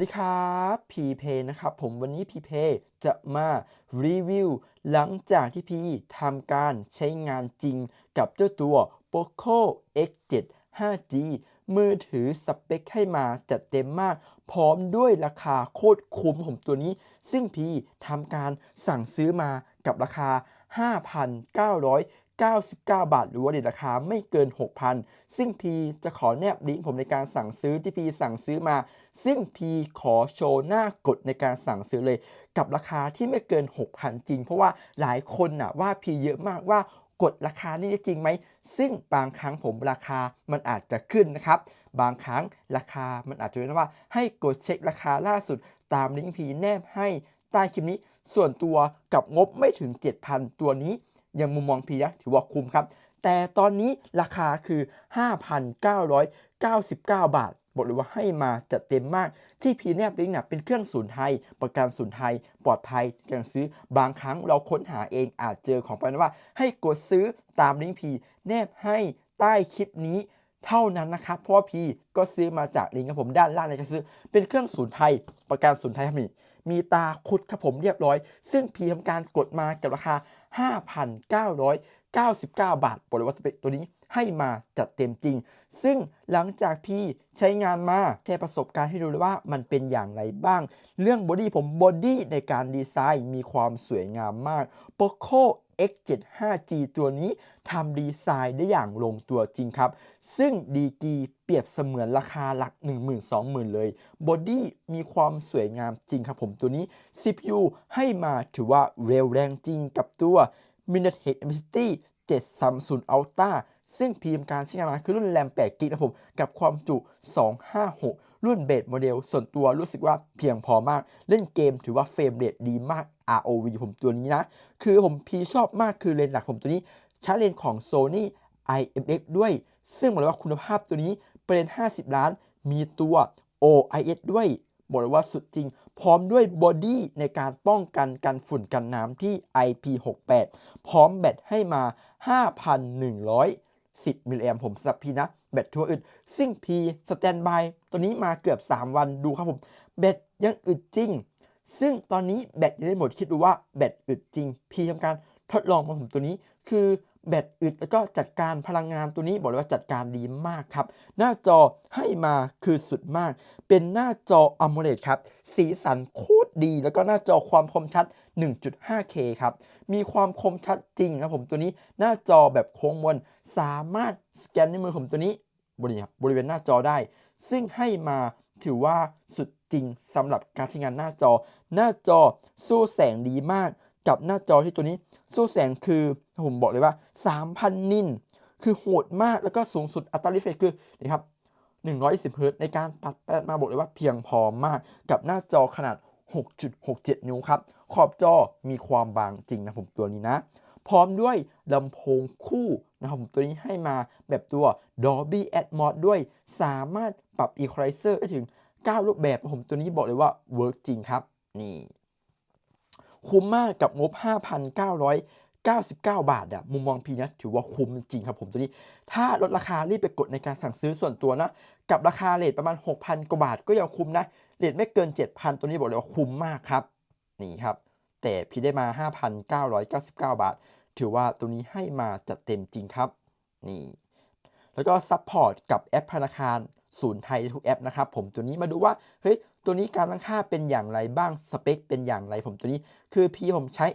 สวัสดีครับพีเพนะครับผมวันนี้พีเพจะมารีวิวหลังจากที่พีทำการใช้งานจริงกับเจ้าตัว Poco X7 5G มือถือสเปคให้มาจัดเต็มมาก พร้อมด้วยราคาโคตรคุ้มผมตัวนี้ ซึ่งพีทำการสั่งซื้อมากับราคา 99 บาท หรือว่าเดทราคาไม่เกิน 6,000 ซึ่งพีจะขอแนบลิงก์ผมในการสั่งซื้อที่พีสั่งซื้อมา ซึ่งพีขอโชว์หน้ากดในการสั่งซื้อเลย กับราคาที่ไม่เกิน 6,000 จริง เพราะว่าหลายคนน่ะว่าพีเยอะมากว่ากดราคานี่จริงไหม ซึ่งบางครั้งผมราคามันอาจจะขึ้นนะครับ บางครั้งราคามันอาจจะเป็นว่า ให้กดเช็คราคาล่าสุดตามลิงก์พีแนบให้ใต้คลิปนี้ ส่วนตัวกับงบไม่ถึง 7,000 ตัวนี้ ยังมุมมองพีนะถือว่าคุ้มครับ แต่ตอนนี้ราคาคือ 5,999 บาท บอกเลยว่าให้มาจัดเต็มมากที่พีแนบลิงก์เนี่ยเป็นเครื่องศูนไทย ประกันศูนไทย ปลอดภัยการซื้อบางครั้งเราค้นหาเองอาจเจอของไปนว่า ให้กดซื้อตามลิงก์พีแนบให้ใต้คลิปนี้เท่านั้นนะครับ เพราะพีก็ซื้อมาจากลิงก์ครับผมด้านล่างเลยก็ซื้อ เป็นเครื่องศูนไทย ประกันศูนไทยครับนี่ มีตาขุดครับผมเรียบร้อย ซึ่งพีทำการกดมากับราคา 5,999 บาทบอกเลยว่าสเปคตัวนี้ให้มาจัดเต็มจริง ซึ่งหลังจากพี่ใช้งานมาแชร์ประสบการณ์ให้ดูเลยว่ามันเป็นอย่างไรบ้าง เรื่องบอดี้ผมบอดี้ในการดีไซน์มีความสวยงามมากโปโค X75G ตัวนี้ทำดีไซน์ได้อย่างลงตัวจริงครับ ซึ่งดีกีเปรียบเสมือนราคาหลัก 10,000-20,000 เลยบอดี้มีความสวยงามจริงครับผมตัวนี้ CPU ให้มาถือว่าเร็วแรงจริงกับตัว MediaTek Dimensity 730 Ultra ซึ่งพีมการใช้งานมาคือรุ่นแรม8กิกนะผม กับความจุ 256 รุ่นเบสโมเดล ส่วนตัวรู้สึกว่าเพียงพอมาก เล่นเกมถือว่าเฟรมเรทดีมาก ROV ผมตัวนี้นะ คือผมพีชอบมากคือเลนส์หลักผมตัวนี้ใช้เลนส์ของ Sony IMX ด้วย ซึ่งบอกเลยว่าคุณภาพตัวนี้เป็นเลนส์50 ล้าน มีตัว OIS ด้วยบอกเลยว่าสุดจริง พร้อมด้วยบอดี้ในการป้องกันกันฝุ่นกันน้ำที่ IP68 พร้อมแบตให้มา 5,110 มิลลิแอมผมสับพีนะ แบตทั่วอึดซึ่งพีสแตนบายตัวนี้มาเกือบ 3 วันดูครับผม แบตยังอึดจริง ซึ่งตอนนี้แบตยังไม่หมดคิดดูว่าแบตอึดจริง พีทำการทดลองมาผมตัวนี้ คือแบตอึดแล้วก็จัดการพลังงานตัวนี้บอกเลยว่าจัดการดีมากครับ หน้าจอให้มาคือสุดมาก เป็นหน้าจอ AMOLED ครับ สีสันโคตรดี แล้วก็หน้าจอความคมชัด 1.5K ครับ มีความคมชัดจริงครับผมตัวนี้หน้าจอแบบโค้งมนสามารถสแกนในมือผมตัวนี้บริเวณบริเวณหน้าจอได้ ซึ่งให้มา ถือว่าสุดจริงสำหรับการใช้งานหน้าจอ หน้าจอสู้แสงดีมากกับหน้าจอที่ตัวนี้ สู้แสงคือผมบอกเลยว่า 3,000 นิน คือโหดมากแล้วก็สูงสุดอัตรารีเฟรชคือนี่ครับ110เฮิร์ตในการปัดแปดมาบอกเลยว่าเพียงพอมากกับหน้าจอขนาด 6.67 นิ้วครับ ขอบจอมีความบางจริงนะผมตัวนี้นะ พร้อมด้วยลำโพงคู่นะครับผมตัวนี้ให้มาแบบตัว Dolby Atmos ด้วยสามารถ ปรับ Equalizer ได้ถึง 9 รูปแบบผมตัวนี้บอกเลยว่าเวิร์กจริงครับ นี่ คุ้มมากกับงบ 5,999 บาทอะมุมมองพีนะถือว่าคุ้มจริงครับผมตัวนี้ ถ้าลดราคารีบไปกดในการสั่งซื้อส่วนตัวนะ กับราคาเลทประมาณ 6,000 กว่าบาทก็ยังคุ้มนะเลทไม่เกิน 7,000 ตัวนี้บอกเลยว่าคุ้มมากครับ นี่ครับ แต่พี่ได้มา 5,999 บาท ถือว่าตัวนี้ให้มาจัดเต็มจริงครับ นี่ แล้วก็ซัพพอร์ตกับแอปธนาคาร ศูนย์ไทยทุกแอปนะครับผมตัวนี้มาดูว่าเฮ้ยตัวนี้การตั้งค่าเป็นอย่างไรบ้างสเปคเป็นอย่างไรผมตัวนี้ คือพีผมใช้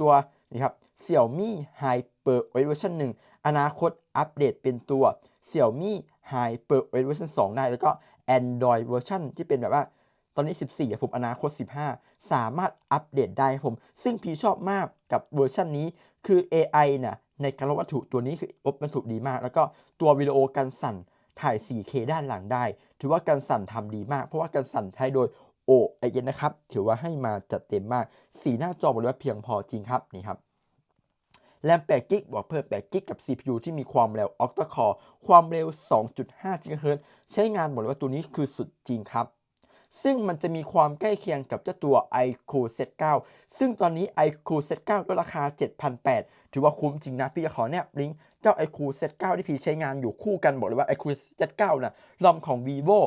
ตัวนี่ครับ Xiaomi Hyper OS version 1อนาคตอัปเดตเป็นตัว Xiaomi Hyper OS version 2 ได้ แล้วก็ Android version ที่เป็นแบบว่า ตอนนี้ 14 ผมอนาคต 15 สามารถอัปเดตได้ผม ซึ่งพี่ชอบมากกับเวอร์ชันนี้คือ AI นี่ยในการลบวัตถุตัวนี้คือลบวัตถุดีมาก แล้วก็ตัววิดีโอการสั่น ถ่าย 4K ด้านหลังได้ ถือว่าการสั่นทำดีมาก เพราะว่าการสั่นใช้โดยโอไอเย็นนะครับ ถือว่าให้มาจัดเต็มมาก สีหน้าจอบอกเลยว่าเพียงพอจริงครับนี่ครับแรม8กิกบอกเพิ่ม8กิกกับ CPU ที่มีความเร็ว Octa Core ความเร็ว 2.5 GHz ใช้งานบอกเลยว่าตัวนี้คือสุดจริงครับ ซึ่งมันจะมีความใกล้เคียงกับเจ้าตัว i q o Z9 ซึ่งตอนนี้ iQOO Z9 ก็ราคา 7,800 ถือว่าคุ้มจริงนะ พี่จะขอแนบลิงก์ จ้า iQOO Z9 ที่พี่ใช้งานอยู่คู่กันบอกเลยว่า iQOO Z9 นะลอมของ vivo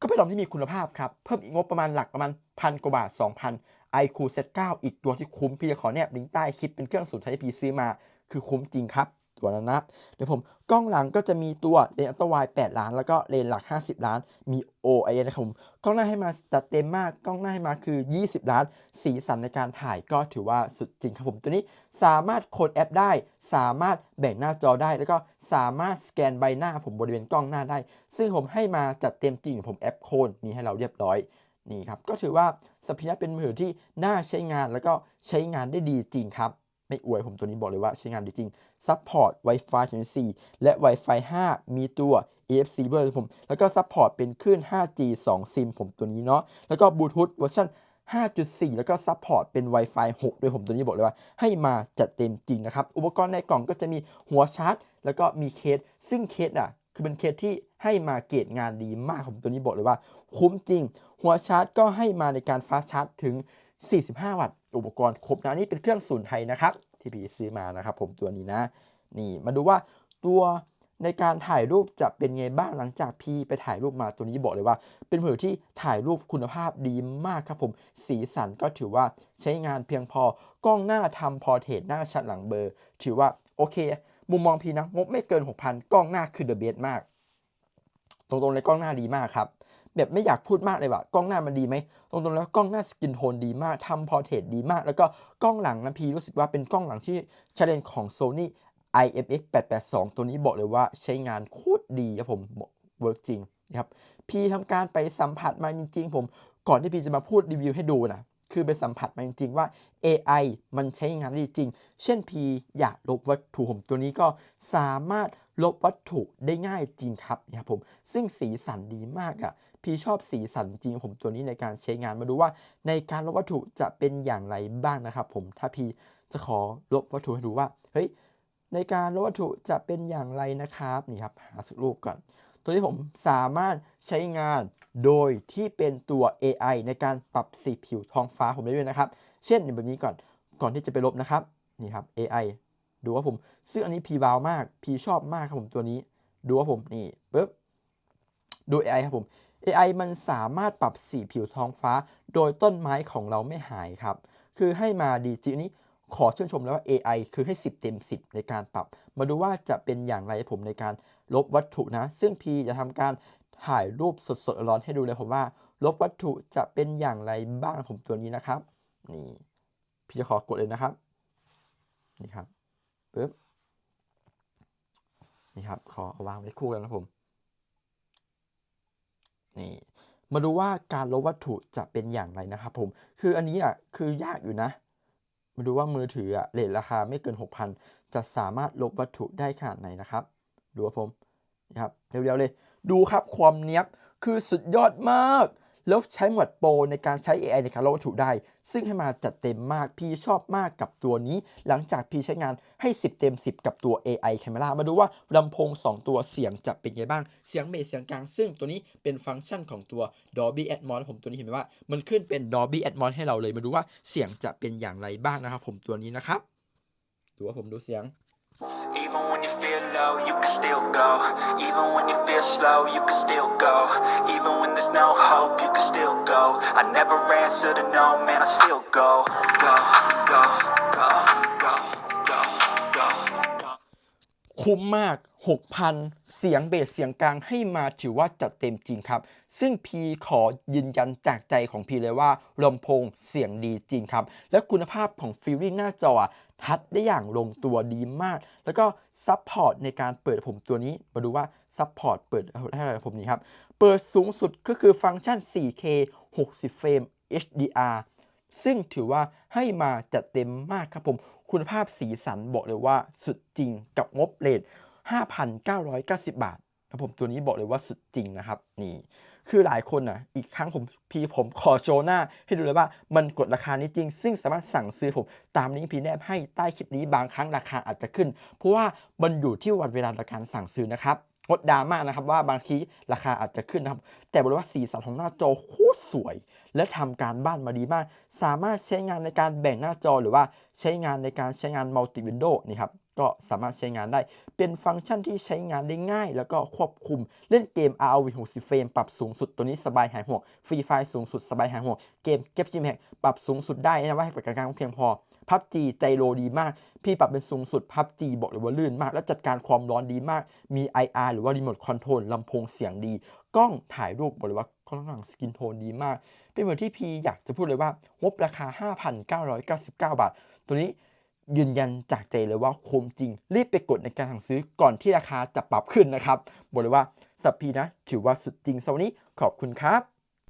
ก็เป็นลำที่มีคุณภาพครับ เพิ่มอีกงบประมาณหลักประมาณพันกว่าบาท 2,000 iQOO Z9 อีกตัวที่คุ้มพี่จะขอแนบลิงก์ใต้คลิปเป็นเครื่องสุดท้ายที่พีซื้อมา คือคุ้มจริงครับ วนั้นนะเดี๋ยวผมกล้องหลังก็จะมีตัวเลนส์อัลตร้าไวด์8ล้าน แล้วก็เลนส์หลัก 50 ล้าน มี OIS นะครับผมกล้องหน้าให้มาจัดเต็มมากกล้องหน้าให้มาคือ 20 ล้าน สีสันในการถ่ายก็ถือว่าสุดจริงครับผมตัวนี้สามารถโคดแอปได้ สามารถแบ่งหน้าจอได้ แล้วก็สามารถสแกนใบหน้าผมบริเวณกล้องหน้าได้ ซึ่งผมให้มาจัดเต็มจริงผมแอปโคนมีให้เราเรียบร้อยนี่ครับก็ถือว่าสปินะเป็นมือถือที่น่าใช้งานแล้วก็ใช้งานได้ดีจริงครับ ไม่อวยผมตัวนี้บอกเลยว่าใช้งานดีจริงซัพพอร์ต Wi-Fi 4และ Wi-Fi 5 มีตัว AFC เบอร์ผม แล้วก็ซัพพอร์ตเป็นคลื่น 5G 2 ซิมผมตัวนี้เนาะ แล้วก็บลูทูธเวอร์ชัน5.4 แล้วก็ซัพพอร์ตเป็น Wi-Fi 6 ด้วยผมตัวนี้บอกเลยว่า ให้มาจัดเต็มจริงนะครับ อุปกรณ์ในกล่องก็จะมีหัวชาร์จ แล้วก็มีเคส ซึ่งเคสอะ คือเป็นเคสที่ให้มาเกรดงานดีมากผมตัวนี้บอกเลยว่า คุ้มจริง หัวชาร์จก็ให้มาในการฟาชาร์จถึง 45 วัตต์ อุปกรณ์ครบนะนี่เป็นเครื่องศูนย์ไทยนะครับที่พี่ซื้อมานะครับผมตัวนี้นะ นี่มาดูว่าตัวในการถ่ายรูปจะเป็นไงบ้างหลังจากพี่ไปถ่ายรูปมาตัวนี้บอกเลยว่า เป็นมือที่ถ่ายรูปคุณภาพดีมากครับผม สีสันก็ถือว่าใช้งานเพียงพอกล้องหน้าทำพอเทรตหน้าชัดหลังเบอร์ ถือว่าโอเค มุมมองพี่นะงบไม่เกิน 6,000 กล้องหน้าคือเดอะเบสมาก ตรงๆเลยกล้องหน้าดีมากครับ แบบไม่อยากพูดมากเลยว่ากล้องหน้ามันดีไหม ตรงๆแล้วกล้องหน้าสกินโทนดีมากทำพอร์เทรตดีมาก แล้วก็กล้องหลังนะพีรู้สึกว่าเป็นกล้องหลังที่ชเลนของ Sony IMX 882 ตัวนี้บอกเลยว่าใช้งานโคตรดีครับผมเวิร์กจริงนะครับพี่ทำการไปสัมผัสมาจริงๆ ผมก่อนที่พี่จะมาพูดรีวิวให้ดูนะคือไปสัมผัสมาจริงๆว่า AI มันใช้งานได้จริง เช่นพีอยากลบวัตถุผมตัวนี้ก็สามารถลบวัตถุได้ง่ายจริงครับนะครับผม ซึ่งสีสันดีมากอะ่ะ พี่ชอบสีสันจริงผมตัวนี้ในการใช้งานมาดูว่า ในการลบวัตถุจะเป็นอย่างไรบ้างนะครับ ผมถ้าพี่จะขอลบวัตถุให้ดูว่าเฮ้ยในการลบวัตถุจะเป็นอย่างไรนะครับนี่ครับหาสักรูปก่อน ตัวนี้ผมสามารถใช้งานโดยที่เป็นตัว AI ในการปรับสีผิวท้องฟ้าผมได้ด้วยนะครับ เช่นแบบนี้ก่อนก่อนที่จะไปลบนะครับนี่ครับ AI ดูว่าผมซึ่งอันนี้พีวาวมากพีชอบมากครับผมตัวนี้ ดูว่าผมนี่ปึ๊บดู AI ครับผม AI มันสามารถปรับสีผิวท้องฟ้า โดยต้นไม้ของเราไม่หายครับ คือให้มาดีจรินี้ขอชื่นชมแล้วว่า AI คือให้ 10 เต็ม 10 ในการปรับ มาดูว่าจะเป็นอย่างไรผมในการลบวัตถุนะ ซึ่งพีจะทำการถ่ายรูปสดๆร้อนให้ดูเลยผมว่า ลบวัตถุจะเป็นอย่างไรบ้างผมตัวนี้นะครับ นี่พี่จะขอกดเลยนะครับ นี่ครับปึ๊บนี่ครับ ขอเอาวางไว้คู่กันนะผม นี่มาดูว่าการลบวัตถุจะเป็นอย่างไรนะครับผม คืออันนี้อะคือยากอยู่นะ มาดูว่ามือถืออะเลทราคาไม่เกิน 6,000 จะสามารถลบวัตถุได้ขนาดไหนนะครับ ดูว่าผมนะครับเร็วๆเลย ดูครับความเนี้ยบคือสุดยอดมาก แล้วใช้หมวดโปรในการใช้ AI ในการลบวัตถุได้ ซึ่งให้มาจัดเต็มมากพี่ชอบมากกับตัวนี้ หลังจากพี่ใช้งานให้ 10 เต็ม 10 กับตัว AI Camera มาดูว่าลำโพง 2 ตัวเสียงจะเป็นไงบ้าง เสียงเบสเสียงกลาง ซึ่งตัวนี้เป็นฟังก์ชันของตัว Dolby Atmos ผมตัวนี้เห็นไหมว่ามันขึ้นเป็น Dolby Atmos ให้เราเลยมาดูว่าเสียงจะเป็นอย่างไรบ้างนะครับผมตัวนี้นะครับดูว่าผมดูเสียง Even when you feel low, you can still go. Even when you feel slow, you can still go. Even when there's no hope, you can still go. I never answer to no, man, I still go. Go, go, go, go, go, go, go. คุ้มมาก 6,000 เสียงเบสเสียงกลางให้มาถือว่าจัดเต็มจริงครับ ซึ่งพีขอยืนยันจากใจของพีเลยว่าลำโพงเสียงดีจริงครับ และคุณภาพของฟิลลิ่งหน้าจอ ทัดได้อย่างลงตัวดีมาก แล้วก็ซัพพอร์ตในการเปิดผมตัวนี้ มาดูว่าซัพพอร์ตเปิดให้อะไรผมนี้ครับ เปิดสูงสุดก็คือฟังก์ชัน 4K 60 เฟรม HDR ซึ่งถือว่าให้มาจัดเต็มมากครับผม คุณภาพสีสันบอกเลยว่าสุดจริงกับงบเลท5,990 บาทครับผมตัวนี้บอกเลยว่าสุดจริงนะครับนี่ คือหลายคนอะ อีกครั้งผมพีผมขอโชว์หน้า ให้ดูเลยว่ามันกดราคานี้จริง ซึ่งสามารถสั่งซื้อผม ตามลิงก์พีแนบให้ใต้คลิปนี้บางครั้งราคาอาจจะขึ้น เพราะว่ามันอยู่ที่วันเวลาในการสั่งซื้อนะครับงดดราม่านะครับว่าบางทีราคาอาจจะขึ้นนะครับ แต่บอกเลยว่าสีสันของหน้าจอโคตรสวย และทำการบ้านมาดีมาก สามารถใช้งานในการแบ่งหน้าจอหรือว่าใช้งานในการใช้งานมัลติวินโดว์นี่ครับ ก็สามารถใช้งานได้ เป็นฟังก์ชันที่ใช้งานได้ง่าย แล้วก็ควบคุมเล่นเกม ROV 60 เฟรมปรับสูงสุดตัวนี้สบายหายห่วงฟรีไฟสูงสุดสบายหายห่วงเกมเก็บชิมแฮกปรับสูงสุดได้นะว่าให้ปรับการเพียงพอพับจีใจโลดีมาก พี่ปรับเป็นสูงสุดพับจีบอกเลยว่าลื่นมาก แล้วจัดการความร้อนดีมาก มี IR หรือว่ารีโมทคอนโทรลลำโพงเสียงดี กล้องถ่ายรูปบอกเลยว่าค่อนข้างสกินโทนดีมาก เป็นเหมือนที่พี่อยากจะพูดเลยว่างบราคา 5,999 บาท ตัวนี้ ยืนยันจากใจเลยว่าคุ้มจริง รีบไปกดในการสั่งซื้อก่อนที่ราคาจะปรับขึ้นนะครับ บอกเลยว่าสัปพีนะ ถือว่าสุดจริงสวันนี้ขอบคุณครับ